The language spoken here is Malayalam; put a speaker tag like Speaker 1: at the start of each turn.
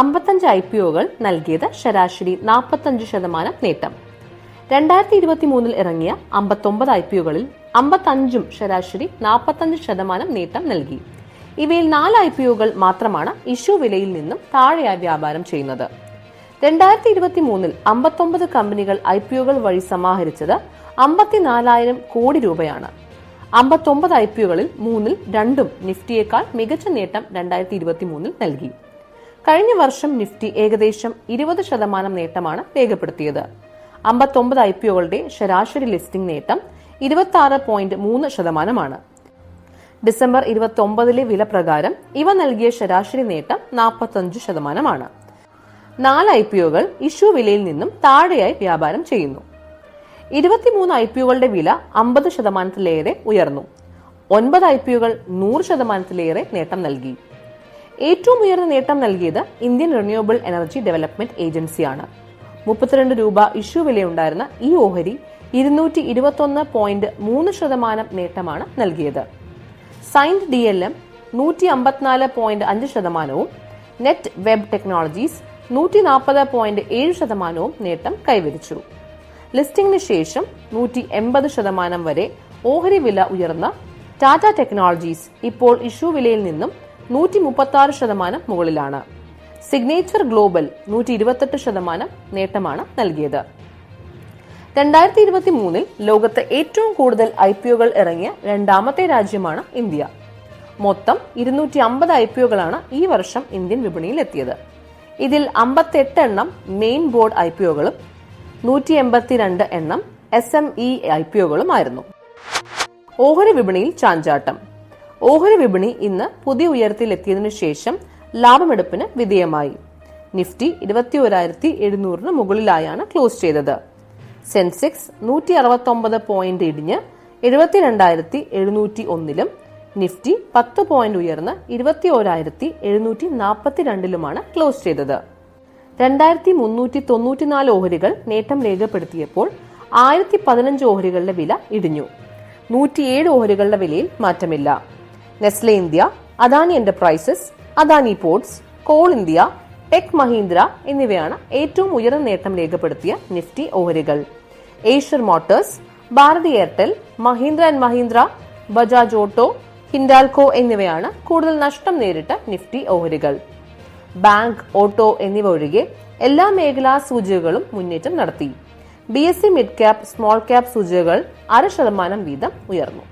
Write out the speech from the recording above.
Speaker 1: അമ്പത്തഞ്ച് ഐ പി ഒകൾ നൽകിയത് ശരാശരി നാൽപ്പത്തഞ്ച് ശതമാനം നേട്ടം. രണ്ടായിരത്തി ഇരുപത്തി മൂന്നിൽ ഇറങ്ങിയ അമ്പത്തൊമ്പത് ഐ പി ഒകളിൽ അമ്പത്തഞ്ചും ശരാശരി നാൽപ്പത്തഞ്ച് ശതമാനം നേട്ടം നൽകി. ഇവയിൽ നാല് ഐ പി ഒകൾ മാത്രമാണ് ഇഷ്യൂ വിലയിൽ നിന്നും താഴെയായി വ്യാപാരം ചെയ്യുന്നത്. രണ്ടായിരത്തി ഇരുപത്തി മൂന്നിൽ അമ്പത്തൊമ്പത് കമ്പനികൾ ഐ പി ഒകൾ വഴി സമാഹരിച്ചത് അമ്പത്തിനാലായിരം കോടി രൂപയാണ്. അമ്പത്തൊമ്പത് ഐ പി ഒകളിൽ മൂന്നിൽ രണ്ടും നിഫ്റ്റിയേക്കാൾ മികച്ച നേട്ടം രണ്ടായിരത്തി ഇരുപത്തി മൂന്നിൽ നൽകി. കഴിഞ്ഞ വർഷം നിഫ്റ്റി ഏകദേശം ഇരുപത് ശതമാനം നേട്ടമാണ് രേഖപ്പെടുത്തിയത്. അമ്പത്തൊമ്പത് ഐ പി ഒകളുടെ ശരാശരി ലിസ്റ്റിംഗ് നേട്ടം ഇരുപത്തി ആറ് പോയിന്റ് മൂന്ന് ശതമാനമാണ്. ഡിസംബർ ഇരുപത്തി ഒമ്പതിലെ വില പ്രകാരം ഇവ നൽകിയ ശരാശരി നേട്ടം നാൽപ്പത്തഞ്ച് ശതമാനമാണ്. നാല് ഐ പി ഒകൾ ഇഷ്യൂ വിലയിൽ നിന്നും താഴെയായി വ്യാപാരം ചെയ്യുന്നു. ഇരുപത്തിമൂന്ന് ഐ പി ഒകളുടെ വില അമ്പത് ശതമാനത്തിലേറെ ഉയർന്നു. ഒൻപത് ഐ പി ഒകൾ നൂറ് ശതമാനത്തിലേറെ നേട്ടം നൽകി. ഏറ്റവും ഉയർന്ന നേട്ടം നൽകിയത് ഇന്ത്യൻ റിന്യൂവബിൾ എനർജി ഡെവലപ്മെന്റ് ഏജൻസിയാണ് മുപ്പത്തിരണ്ട് രൂപ ഇഷ്യൂ വിലയുണ്ടായിരുന്ന ഈ ഓഹരി ഇരുന്നൂറ്റി ഇരുപത്തൊന്ന് പോയിന്റ് മൂന്ന് ശതമാനം നേട്ടമാണ് നൽകിയത്. സൈൻഡ് ഡി എൽ എം നൂറ്റി അമ്പത്തിനാല് പോയിന്റ് അഞ്ച് ശതമാനവും നെറ്റ് വെബ് ടെക്നോളജീസ് നൂറ്റി നാൽപ്പത് പോയിന്റ് ഏഴ് ശതമാനവും നേട്ടം കൈവരിച്ചു. ലിസ്റ്റിംഗിന് ശേഷം നൂറ്റി എൺപത് ശതമാനം വരെ ഓഹരി വില ഉയർന്ന ടാറ്റ ടെക്നോളജീസ് ഇപ്പോൾ ഇഷ്യൂ വിലയിൽ നിന്നും നൂറ്റി മുപ്പത്തി ആറ് ശതമാനം മുകളിലാണ്. സിഗ്നേച്ചർ ഗ്ലോബൽ നൂറ്റി ഇരുപത്തെട്ട് ശതമാനം നേട്ടമാണ് നൽകിയത്. രണ്ടായിരത്തി ഇരുപത്തി മൂന്നിൽ ലോകത്ത് ഏറ്റവും കൂടുതൽ ഐ പി ഒകൾ ഇറങ്ങിയ രണ്ടാമത്തെ രാജ്യമാണ് ഇന്ത്യ. മൊത്തം ഇരുന്നൂറ്റി അമ്പത് ഐ പി ഒകളാണ് ഈ വർഷം ഇന്ത്യൻ വിപണിയിൽ എത്തിയത് ഇതിൽ അമ്പത്തെട്ട് എണ്ണം മെയിൻ ബോർഡ് ഐ പി ഒകളും നൂറ്റി എൺപത്തിരണ്ട് എണ്ണം S M E I P ഒകളുമായിരുന്നു. ഓഹരി വിപണിയിൽ ചാഞ്ചാട്ടം. ഓഹരി വിപണി ഇന്ന് പുതിയ ഉയരത്തിലെത്തിയതിനു ശേഷം ലാഭമെടുപ്പിന് വിധേയമായി. നിഫ്റ്റി ഇരുപത്തി ഒരായിരത്തി എഴുന്നൂറിന് മുകളിലായാണ് ക്ലോസ് ചെയ്തത്. സെൻസെക്സ് നൂറ്റി അറുപത്തി ഒമ്പത് പോയിന്റ് ഇടിഞ്ഞ് എഴുപത്തിരണ്ടായിരത്തി എഴുന്നൂറ്റി ഒന്നിലും നിഫ്റ്റി പത്ത് പോയിന്റ് ഉയർന്ന് ഇരുപത്തി ഒരായിരത്തി എഴുന്നൂറ്റി നാൽപ്പത്തിരണ്ടിലുമാണ് ക്ലോസ് ചെയ്തത്. രണ്ടായിരത്തി മുന്നൂറ്റി തൊണ്ണൂറ്റിനാല് ഓഹരികൾ നേട്ടം രേഖപ്പെടുത്തിയപ്പോൾ ആയിരത്തി പതിനഞ്ച് ഓഹരികളുടെ വില ഇടിഞ്ഞു. നൂറ്റിയേഴ് ഓഹരികളുടെ വിലയിൽ മാറ്റമില്ല. Nestle India Adani enterprises Adani ports coal India tech Mahindra എന്നിവയാണ് ഏറ്റവും ഉയർന്ന നേട്ടം രേഖപ്പെടുത്തിയ നിഫ്റ്റി ഓഹരികൾ. Eicher motors Bharti Airtel Mahindra and Mahindra Bajaj auto Hindalco എന്നിവയാണ് കൂടുതൽ നഷ്ടം നേരിട്ട നിഫ്റ്റി ഓഹരികൾ. ബാങ്ക് ഓട്ടോ എന്നിവ ഒഴികെ എല്ലാ മേഖലാ സൂചികകളും മുന്നേറ്റം നടത്തി. B S C mid cap small cap സൂചികകൾ അര ശതമാനം വീതം ഉയർന്നു.